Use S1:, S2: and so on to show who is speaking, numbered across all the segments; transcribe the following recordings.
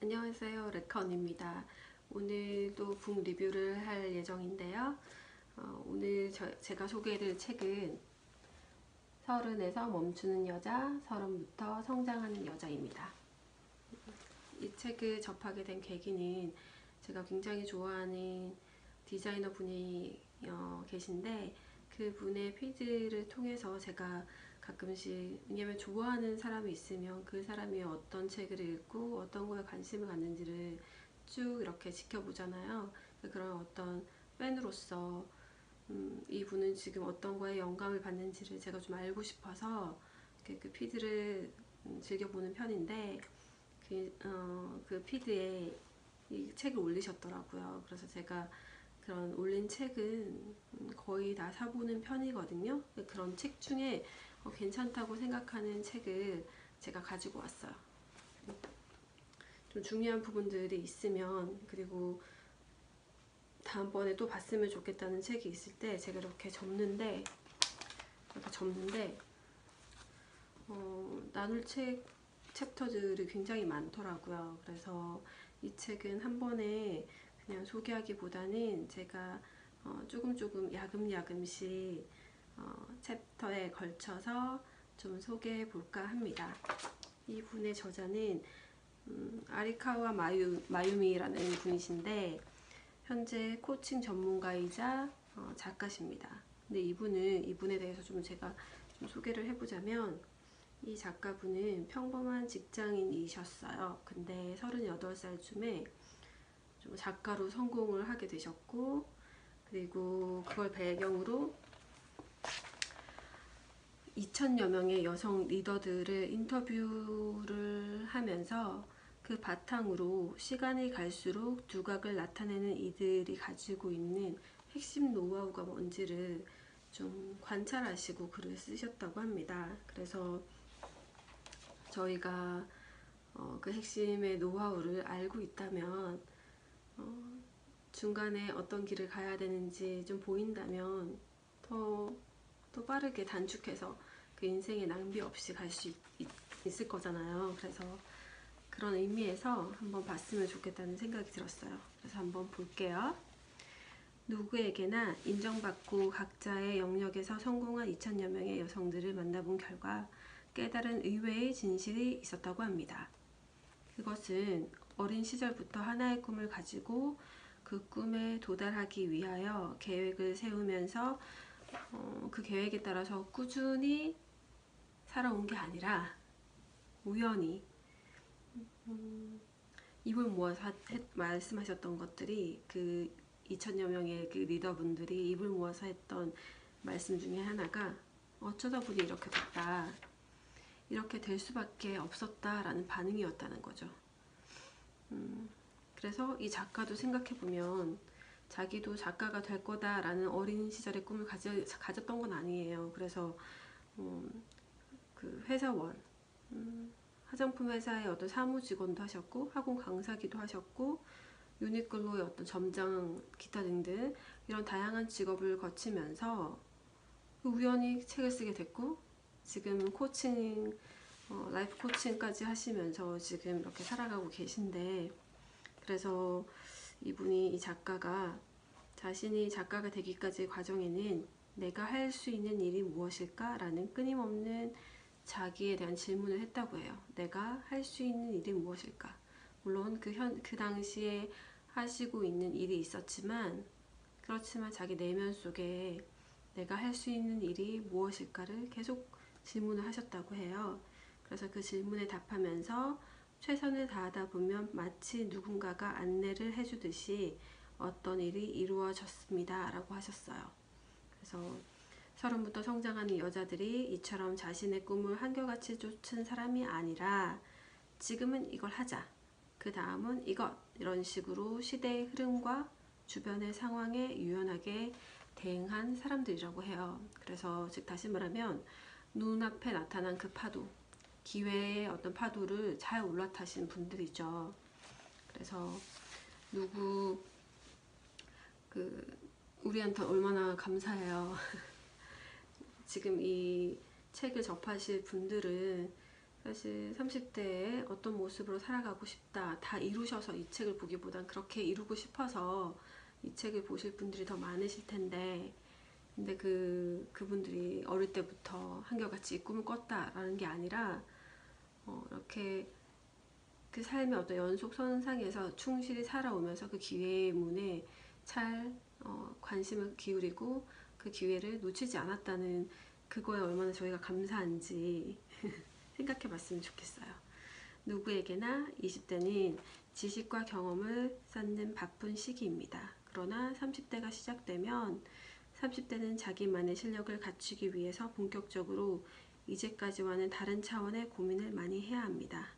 S1: 안녕하세요. 레카언입니다. 오늘도 북 리뷰를 할 예정인데요. 어, 오늘 저, 제가 소개해드릴 책은 서른에서 멈추는 여자 서른부터 성장하는 여자입니다. 이 책을 접하게 된 계기는 제가 굉장히 좋아하는 디자이너 분이 어, 계신데 그분의 피드를 통해서 제가 가끔씩 왜냐면 좋아하는 사람이 있으면 그 사람이 어떤 책을 읽고 어떤 거에 관심을 갖는지를 쭉 이렇게 지켜보잖아요. 그런 어떤 팬으로서 음, 이분은 지금 어떤 거에 영감을 받는지를 제가 좀 알고 싶어서 그 피드를 음, 즐겨보는 편인데 그, 어, 그 피드에 이 책을 올리셨더라고요. 그래서 제가 그런 올린 책은 거의 다 사보는 편이거든요. 그런 책 중에 어, 괜찮다고 생각하는 책을 제가 가지고 왔어요. 좀 중요한 부분들이 있으면 그리고 다음번에 또 봤으면 좋겠다는 책이 있을 때 제가 이렇게 접는데 이렇게 접는데 어, 나눌 책 챕터들이 굉장히 많더라고요. 그래서 이 책은 한 번에 그냥 소개하기보다는 제가 어, 조금 조금 야금야금씩 어, 챕터에 걸쳐서 좀 소개해 볼까 합니다. 이 분의 저자는 음, 아리카와 마유, 마유미라는 분이신데 현재 코칭 전문가이자 어, 작가십니다. 근데 이분은 이분에 대해서 좀 제가 좀 소개를 해보자면 이 작가분은 평범한 직장인이셨어요. 근데 38살쯤에 좀 작가로 성공을 하게 되셨고 그리고 그걸 배경으로 2천여 명의 여성 리더들을 인터뷰를 하면서 그 바탕으로 시간이 갈수록 두각을 나타내는 이들이 가지고 있는 핵심 노하우가 뭔지를 좀 관찰하시고 글을 쓰셨다고 합니다. 그래서 저희가 어, 그 핵심의 노하우를 알고 있다면 어, 중간에 어떤 길을 가야 되는지 좀 보인다면 더, 더 빠르게 단축해서 그 인생에 낭비 없이 갈 수 있을 거잖아요. 그래서 그런 의미에서 한번 봤으면 좋겠다는 생각이 들었어요. 그래서 한번 볼게요. 누구에게나 인정받고 각자의 영역에서 성공한 2천여 명의 여성들을 만나본 결과 깨달은 의외의 진실이 있었다고 합니다. 그것은 어린 시절부터 하나의 꿈을 가지고 그 꿈에 도달하기 위하여 계획을 세우면서 어, 그 계획에 따라서 꾸준히 살아온 게 아니라 우연히 음, 입을 모아서 했, 말씀하셨던 것들이 그 2천여 명의 그 리더분들이 입을 모아서 했던 말씀 중에 하나가 어쩌다 보니 이렇게 됐다. 이렇게 될 수밖에 없었다라는 반응이었다는 거죠. 음, 그래서 이 작가도 생각해보면 자기도 작가가 될 거다라는 어린 시절의 꿈을 가져, 가졌던 건 아니에요. 그래서 음, 그 회사원. 음, 화장품 회사의 어떤 사무 직원도 하셨고 학원 강사기도 하셨고 유니클로의 어떤 점장 기타 등등 이런 다양한 직업을 거치면서 우연히 책을 쓰게 됐고 지금 코칭 어, 라이프 코칭까지 하시면서 지금 이렇게 살아가고 계신데 그래서 이분이 이 작가가 자신이 작가가 되기까지 과정에는 내가 할 수 있는 일이 무엇일까 라는 끊임없는 자기에 대한 질문을 했다고 해요. 내가 할 수 있는 일이 무엇일까? 물론 그, 현, 그 당시에 하시고 있는 일이 있었지만 그렇지만 자기 내면 속에 내가 할 수 있는 일이 무엇일까를 계속 질문을 하셨다고 해요. 그래서 그 질문에 답하면서 최선을 다하다 보면 마치 누군가가 안내를 해주듯이 어떤 일이 이루어졌습니다. 라고 하셨어요. 그래서 서른부터 성장하는 여자들이 이처럼 자신의 꿈을 한결같이 쫓은 사람이 아니라 지금은 이걸 하자. 그 다음은 이것. 이런 식으로 시대의 흐름과 주변의 상황에 유연하게 대응한 사람들이라고 해요. 그래서 즉 다시 말하면 눈앞에 나타난 그 파도, 기회의 어떤 파도를 잘 올라타신 분들이죠. 그래서 누구 그 우리한테 얼마나 감사해요. 지금 이 책을 접하실 분들은 사실 30대에 어떤 모습으로 살아가고 싶다 다 이루셔서 이 책을 보기보단 그렇게 이루고 싶어서 이 책을 보실 분들이 더 많으실 텐데 근데 그 그분들이 어릴 때부터 한결같이 이 꿈을 꿨다라는 게 아니라 어, 이렇게 그 삶의 어떤 연속 선상에서 충실히 살아오면서 그 기회의 문에 잘 어, 관심을 기울이고 그 기회를 놓치지 않았다는 그거에 얼마나 저희가 감사한지 생각해 봤으면 좋겠어요. 누구에게나 20대는 지식과 경험을 쌓는 바쁜 시기입니다. 그러나 30대가 시작되면 30대는 자기만의 실력을 갖추기 위해서 본격적으로 이제까지와는 다른 차원의 고민을 많이 해야 합니다.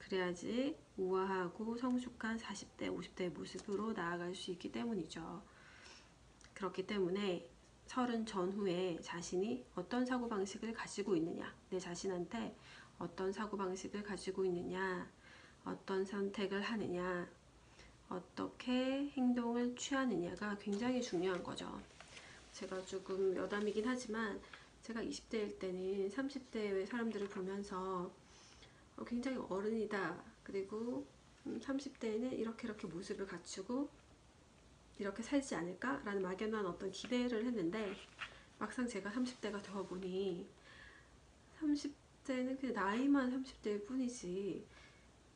S1: 그래야지 우아하고 성숙한 40대, 50대의 모습으로 나아갈 수 있기 때문이죠. 그렇기 때문에 서른 전후에 자신이 어떤 사고방식을 가지고 있느냐, 내 자신한테 어떤 사고방식을 가지고 있느냐, 어떤 선택을 하느냐, 어떻게 행동을 취하느냐가 굉장히 중요한 거죠. 제가 조금 여담이긴 하지만 제가 20대일 때는 30대의 사람들을 보면서 어, 굉장히 어른이다. 그리고 30대에는 이렇게 이렇게 모습을 갖추고 이렇게 살지 않을까라는 막연한 어떤 기대를 했는데 막상 제가 30대가 되어 보니 30대는 그냥 나이만 30대일 뿐이지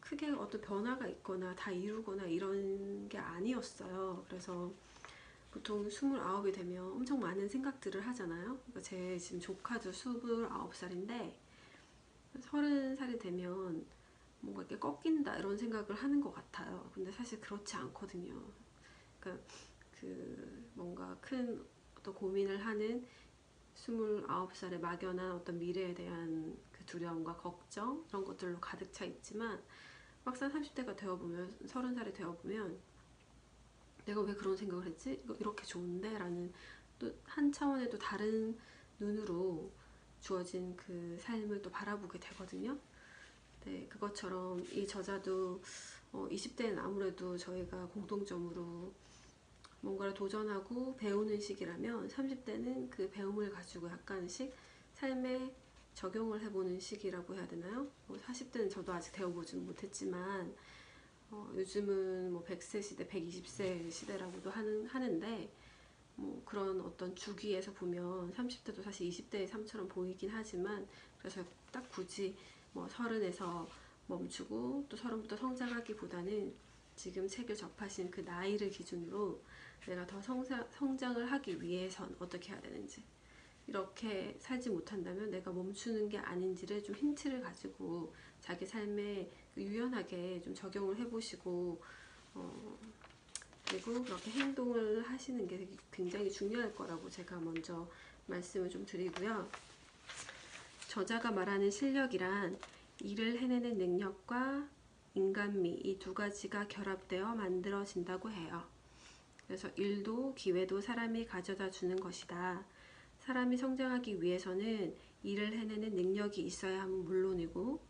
S1: 크게 어떤 변화가 있거나 다 이루거나 이런 게 아니었어요. 그래서 보통 29이 되면 엄청 많은 생각들을 하잖아요. 그러니까 제 지금 조카도 29살인데 30살이 되면 뭔가 이렇게 꺾인다 이런 생각을 하는 것 같아요. 근데 사실 그렇지 않거든요. 그러니까 그 뭔가 큰 어떤 고민을 하는 29살의 막연한 어떤 미래에 대한 그 두려움과 걱정 이런 것들로 가득 차 있지만 막상 30대가 되어보면 30살이 되어보면 내가 왜 그런 생각을 했지? 이거 이렇게 좋은데? 라는 또 한 차원의 또 다른 눈으로 주어진 그 삶을 또 바라보게 되거든요. 네, 그것처럼 이 저자도 어, 20대는 아무래도 저희가 공통점으로 뭔가를 도전하고 배우는 시기라면 30대는 그 배움을 가지고 약간씩 삶에 적용을 해보는 시기라고 해야 되나요? 뭐 40대는 저도 아직 배워보지는 못했지만 어, 요즘은 뭐 100세 시대, 120세 시대라고도 하는, 하는데 뭐 그런 어떤 주기에서 보면 30대도 사실 20대의 삶처럼 보이긴 하지만 그래서 딱 굳이 뭐 서른에서 멈추고 또 서른부터 성장하기보다는 지금 책을 접하신 그 나이를 기준으로 내가 더 성장, 성장을 하기 위해선 어떻게 해야 되는지 이렇게 살지 못한다면 내가 멈추는 게 아닌지를 좀 힌트를 가지고 자기 삶에 유연하게 좀 적용을 해보시고 어, 그리고 그렇게 행동을 하시는 게 굉장히 중요할 거라고 제가 먼저 말씀을 좀 드리고요. 저자가 말하는 실력이란 일을 해내는 능력과 인간미 이 두 가지가 결합되어 만들어진다고 해요. 그래서 일도 기회도 사람이 가져다 주는 것이다. 사람이 성장하기 위해서는 일을 해내는 능력이 있어야 함은 물론이고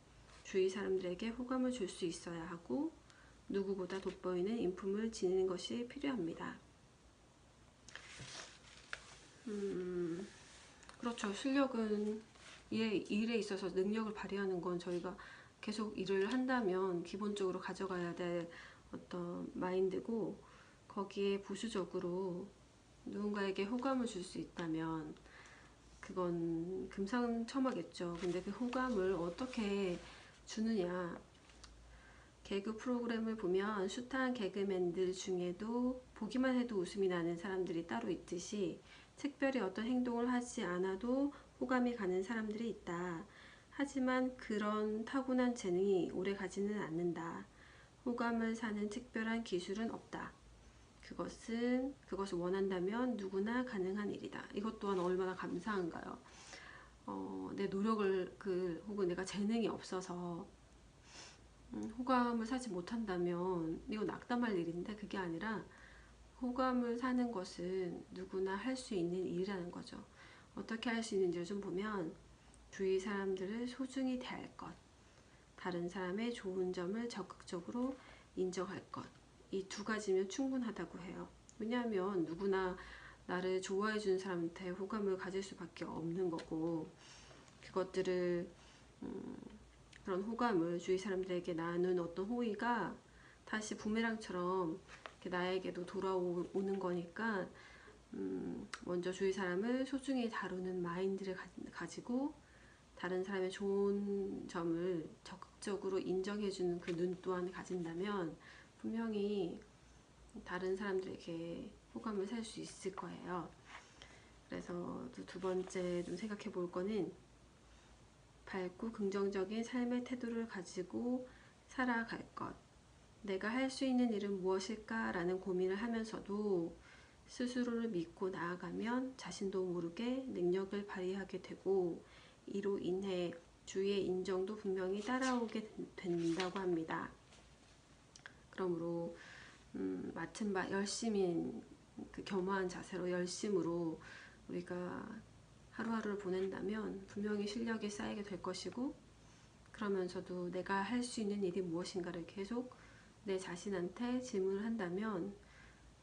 S1: 주위 사람들에게 호감을 줄 수 있어야 하고 누구보다 돋보이는 인품을 지니는 것이 필요합니다. 음, 그렇죠. 실력은 일에, 일에 있어서 능력을 발휘하는 건 저희가 계속 일을 한다면 기본적으로 가져가야 될 어떤 마인드고 거기에 부수적으로 누군가에게 호감을 줄 수 있다면 그건 금상첨화겠죠. 근데 그 호감을 어떻게 주느냐 개그 프로그램을 보면 숱한 개그맨들 중에도 보기만 해도 웃음이 나는 사람들이 따로 있듯이 특별히 어떤 행동을 하지 않아도 호감이 가는 사람들이 있다. 하지만 그런 타고난 재능이 오래 가지는 않는다. 호감을 사는 특별한 기술은 없다. 그것은 그것을 원한다면 누구나 가능한 일이다. 이것 또한 얼마나 감사한가요? 어, 내 노력을 그 혹은 내가 재능이 없어서 음, 호감을 사지 못한다면 이건 낙담할 일인데 그게 아니라 호감을 사는 것은 누구나 할 수 있는 일이라는 거죠. 어떻게 할 수 있는지를 좀 보면 주위 사람들을 소중히 대할 것, 다른 사람의 좋은 점을 적극적으로 인정할 것, 이 두 가지면 충분하다고 해요. 왜냐하면 누구나 나를 좋아해 주는 사람한테 호감을 가질 수밖에 없는 거고 그것들을 음, 그런 호감을 주위 사람들에게 나눈 어떤 호의가 다시 부메랑처럼 나에게도 돌아오는 거니까 음, 먼저 주위 사람을 소중히 다루는 마인드를 가, 가지고 다른 사람의 좋은 점을 적극적으로 인정해주는 그 눈 또한 가진다면 분명히 다른 사람들에게 호감을 살 수 있을 거예요. 그래서 또두 번째 좀 생각해 볼 거는 밝고 긍정적인 삶의 태도를 가지고 살아갈 것. 내가 할 수 있는 일은 무엇일까 라는 고민을 하면서도 스스로를 믿고 나아가면 자신도 모르게 능력을 발휘하게 되고 이로 인해 주위의 인정도 분명히 따라오게 된다고 합니다. 그러므로 음, 맡은 바 열심히 그 겸허한 자세로 열심으로 우리가 하루하루를 보낸다면 분명히 실력이 쌓이게 될 것이고 그러면서도 내가 할 수 있는 일이 무엇인가를 계속 내 자신한테 질문을 한다면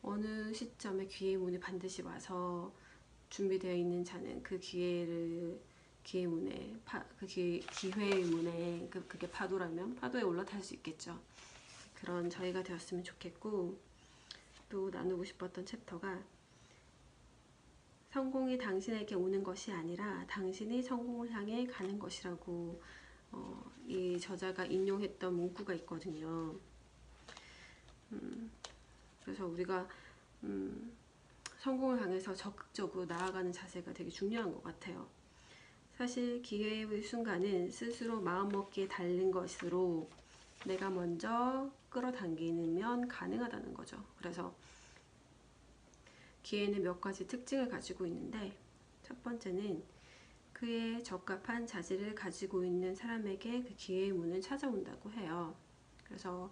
S1: 어느 시점에 기회의 문이 반드시 와서 준비되어 있는 자는 그 기회를 기회 문에 파, 그 기, 기회의 문에 그, 그게 파도라면 파도에 올라탈 수 있겠죠. 그런 저희가 되었으면 좋겠고 또 나누고 싶었던 챕터가 성공이 당신에게 오는 것이 아니라 당신이 성공을 향해 가는 것이라고 어, 이 저자가 인용했던 문구가 있거든요. 음, 그래서 우리가 음, 성공을 향해서 적극적으로 나아가는 자세가 되게 중요한 것 같아요. 사실 기회의 순간은 스스로 마음먹기에 달린 것으로 내가 먼저 끌어당기면 가능하다는 거죠. 그래서 기회는 몇 가지 특징을 가지고 있는데 첫 번째는 그의 적합한 자질을 가지고 있는 사람에게 그 기회의 문을 찾아온다고 해요. 그래서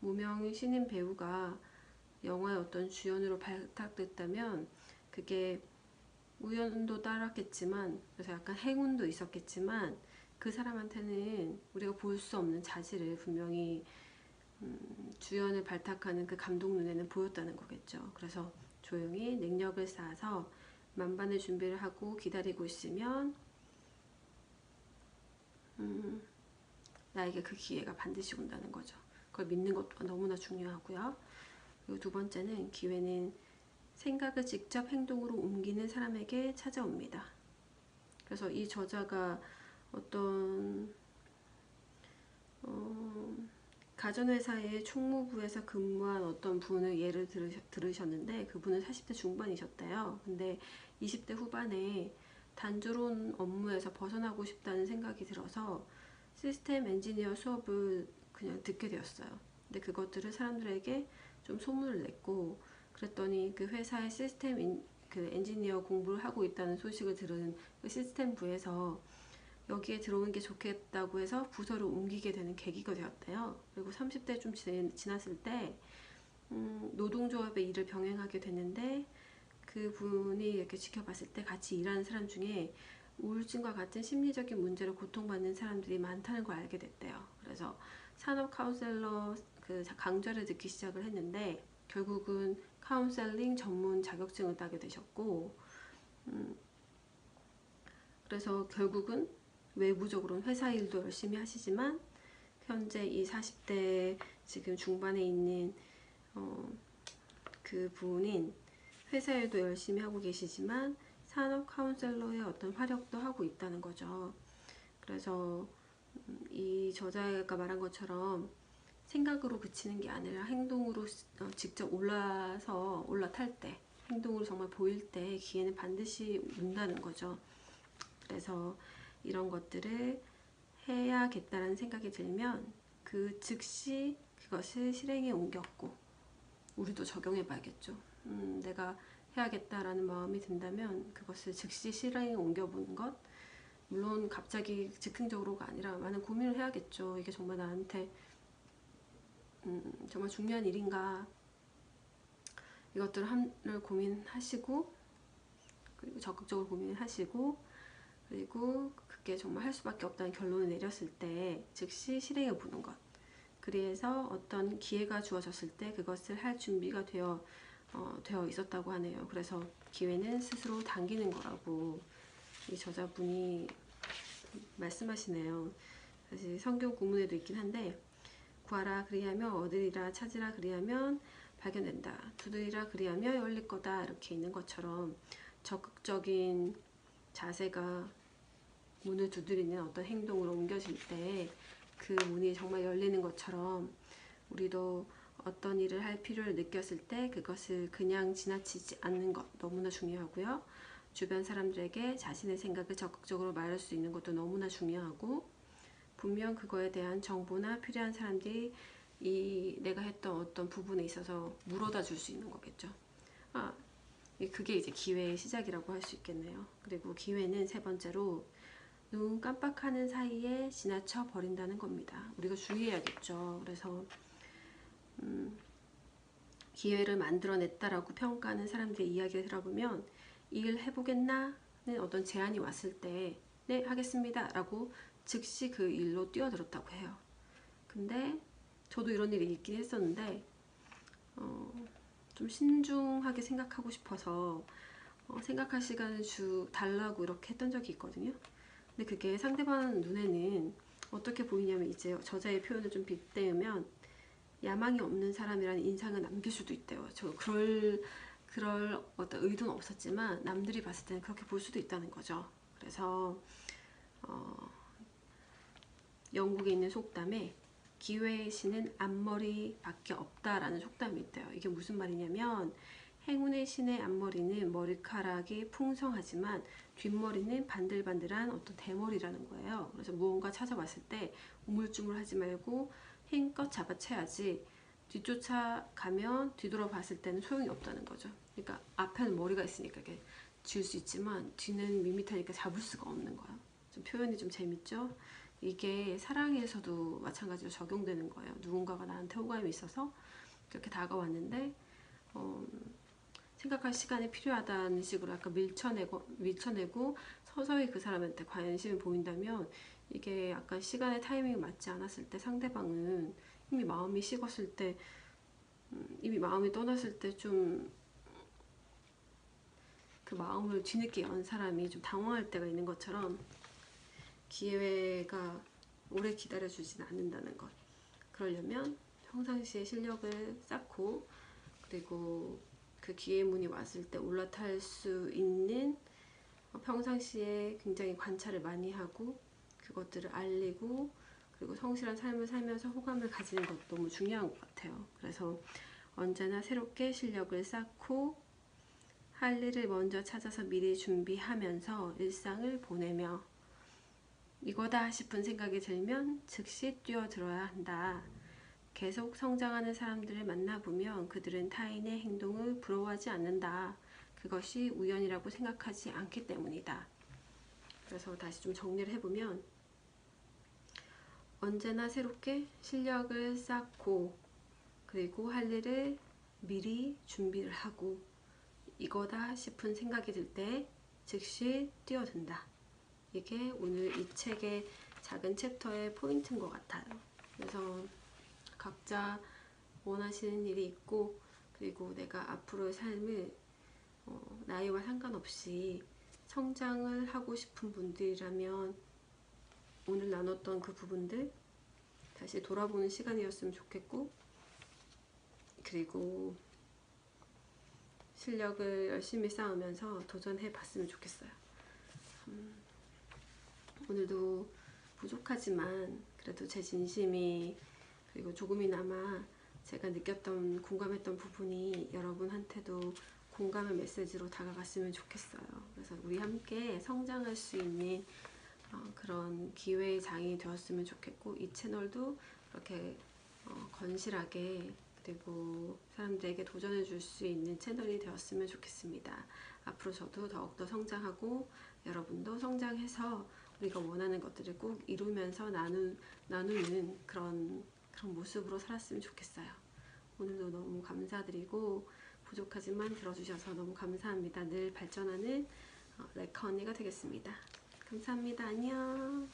S1: 무명 신인 배우가 영화의 어떤 주연으로 발탁됐다면 그게 우연도 따랐겠지만 그래서 약간 행운도 있었겠지만 그 사람한테는 우리가 볼 수 없는 자질을 분명히 음, 주연을 발탁하는 그 감독 눈에는 보였다는 거겠죠. 그래서 조용히 능력을 쌓아서 만반의 준비를 하고 기다리고 있으면 음, 나에게 그 기회가 반드시 온다는 거죠. 그걸 믿는 것도 너무나 중요하고요. 그리고 두 번째는 기회는 생각을 직접 행동으로 옮기는 사람에게 찾아옵니다. 그래서 이 저자가 어떤 어, 가전회사의 총무부에서 근무한 어떤 분을 예를 들으셨 는데 그분은 40대 중반이셨대요. 근데 20대 후반에 단조로운 업무에서 벗어나고 싶다는 생각이 들어서 시스템 엔지니어 수업을 그냥 듣게 되었어요. 근데 그것들을 사람들에게 좀 소문을 냈고 그랬더니 그 회사의 시스템 인, 그 엔지니어 공부를 하고 있다는 소식을 들은 그 시스템 부에서 여기에 들어오는 게 좋겠다고 해서 부서를 옮기게 되는 계기가 되었대요. 그리고 30대 좀 지났을 때 음, 노동조합의 일을 병행하게 됐는데 그 분이 이렇게 지켜봤을 때 같이 일하는 사람 중에 우울증과 같은 심리적인 문제로 고통받는 사람들이 많다는 걸 알게 됐대요. 그래서 산업 카운셀러 그 강좌를 듣기 시작을 했는데 결국은 카운셀링 전문 자격증을 따게 되셨고 음, 그래서 결국은 외부적으로는 회사 일도 열심히 하시지만 현재 이 40대 지금 중반에 있는 어, 그 분인 회사 일도 열심히 하고 계시지만 산업 카운셀러의 어떤 활약도 하고 있다는 거죠. 그래서 음, 이 저자가 말한 것처럼 생각으로 그치는 게 아니라 행동으로 어, 직접 올라서 올라탈 때 행동으로 정말 보일 때 기회는 반드시 온다는 거죠. 그래서 이런 것들을 해야겠다라는 생각이 들면 그 즉시 그것을 실행에 옮겼고 우리도 적용해 봐야겠죠. 음, 내가 해야겠다라는 마음이 든다면 그것을 즉시 실행에 옮겨보는 것 물론 갑자기 즉흥적으로가 아니라 많은 고민을 해야겠죠. 이게 정말 나한테 음, 정말 중요한 일인가 이것들을 고민하시고 그리고 적극적으로 고민하시고 그리고 그게 정말 할 수밖에 없다는 결론을 내렸을 때 즉시 실행해 보는 것 그래서 어떤 기회가 주어졌을 때 그것을 할 준비가 되어 어, 되어 있었다고 하네요. 그래서 기회는 스스로 당기는 거라고 이 저자분이 말씀하시네요. 사실 성경 구문에도 있긴 한데 구하라 그리하면 얻으리라 찾으라 그리하면 발견된다 두드리라 그리하며 열릴 거다 이렇게 있는 것처럼 적극적인 자세가 문을 두드리는 어떤 행동으로 옮겨질 때 그 문이 정말 열리는 것처럼 우리도 어떤 일을 할 필요를 느꼈을 때 그것을 그냥 지나치지 않는 것 너무나 중요하고요. 주변 사람들에게 자신의 생각을 적극적으로 말할 수 있는 것도 너무나 중요하고 분명 그거에 대한 정보나 필요한 사람들이 이 내가 했던 어떤 부분에 있어서 물어다 줄 수 있는 거겠죠. 아, 그게 이제 기회의 시작이라고 할 수 있겠네요. 그리고 기회는 세 번째로 눈 깜빡하는 사이에 지나쳐 버린다는 겁니다. 우리가 주의해야겠죠. 그래서 음, 기회를 만들어냈다라고 평가하는 사람들의 이야기를 들어보면 이 일 해보겠나는 어떤 제안이 왔을 때 네 하겠습니다 라고 즉시 그 일로 뛰어들었다고 해요. 근데 저도 이런 일이 있긴 했었는데 어, 좀 신중하게 생각하고 싶어서 어, 생각할 시간을 주 달라고 이렇게 했던 적이 있거든요. 근데 그게 상대방 눈에는 어떻게 보이냐면 이제 저자의 표현을 좀 빗대으면 야망이 없는 사람이라는 인상을 남길 수도 있대요. 저 그럴 그럴 어떤 의도는 없었지만 남들이 봤을 때는 그렇게 볼 수도 있다는 거죠. 그래서 어, 영국에 있는 속담에 기회의 신은 앞머리밖에 없다라는 속담이 있대요. 이게 무슨 말이냐면 행운의 신의 앞머리는 머리카락이 풍성하지만 뒷머리는 반들반들한 어떤 대머리라는 거예요. 그래서 무언가 찾아왔을 때 우물쭈물하지 말고 힘껏 잡아채야지 뒤쫓아가면 뒤돌아 봤을 때는 소용이 없다는 거죠. 그러니까 앞에는 머리가 있으니까 이렇게 쥐을 수 있지만 뒤는 밋밋하니까 잡을 수가 없는 거예요. 좀 표현이 좀 재밌죠? 이게 사랑에서도 마찬가지로 적용되는 거예요. 누군가가 나한테 호감이 있어서 그렇게 다가왔는데 어, 생각할 시간이 필요하다는 식으로 약간 밀쳐내고 밀쳐내고 서서히 그 사람한테 관심이 보인다면 이게 약간 시간의 타이밍이 맞지 않았을 때 상대방은 이미 마음이 식었을 때 음, 이미 마음이 떠났을 때 좀 그 마음을 뒤늦게 연 사람이 좀 당황할 때가 있는 것처럼 기회가 오래 기다려주진 않는다는 것. 그러려면 평상시에 실력을 쌓고 그리고 그 기회 문이 왔을 때 올라탈 수 있는 평상시에 굉장히 관찰을 많이 하고 그것들을 알리고 그리고 성실한 삶을 살면서 호감을 가지는 것도 너무 중요한 것 같아요. 그래서 언제나 새롭게 실력을 쌓고 할 일을 먼저 찾아서 미리 준비하면서 일상을 보내며 이거다 싶은 생각이 들면 즉시 뛰어들어야 한다. 계속 성장하는 사람들을 만나보면 그들은 타인의 행동을 부러워하지 않는다. 그것이 우연이라고 생각하지 않기 때문이다. 그래서 다시 좀 정리를 해보면 언제나 새롭게 실력을 쌓고 그리고 할 일을 미리 준비를 하고 이거다 싶은 생각이 들 때 즉시 뛰어든다. 이게 오늘 이 책의 작은 챕터의 포인트인 것 같아요. 그래서 각자 원하시는 일이 있고 그리고 내가 앞으로의 삶을 어, 나이와 상관없이 성장을 하고 싶은 분들이라면 오늘 나눴던 그 부분들 다시 돌아보는 시간이었으면 좋겠고 그리고 실력을 열심히 쌓으면서 도전해 봤으면 좋겠어요. 음, 오늘도 부족하지만 그래도 제 진심이 그리고 조금이나마 제가 느꼈던 공감했던 부분이 여러분한테도 공감의 메시지로 다가갔으면 좋겠어요. 그래서 우리 함께 성장할 수 있는 어, 그런 기회의 장이 되었으면 좋겠고 이 채널도 그렇게 어, 건실하게 그리고 사람들에게 도전해 줄 수 있는 채널이 되었으면 좋겠습니다. 앞으로 저도 더욱더 성장하고 여러분도 성장해서 우리가 원하는 것들을 꼭 이루면서 나누, 나누는 그런 그런 모습으로 살았으면 좋겠어요. 오늘도 너무 감사드리고 부족하지만 들어주셔서 너무 감사합니다. 늘 발전하는 어, 레카 언니가 되겠습니다. 감사합니다. 안녕.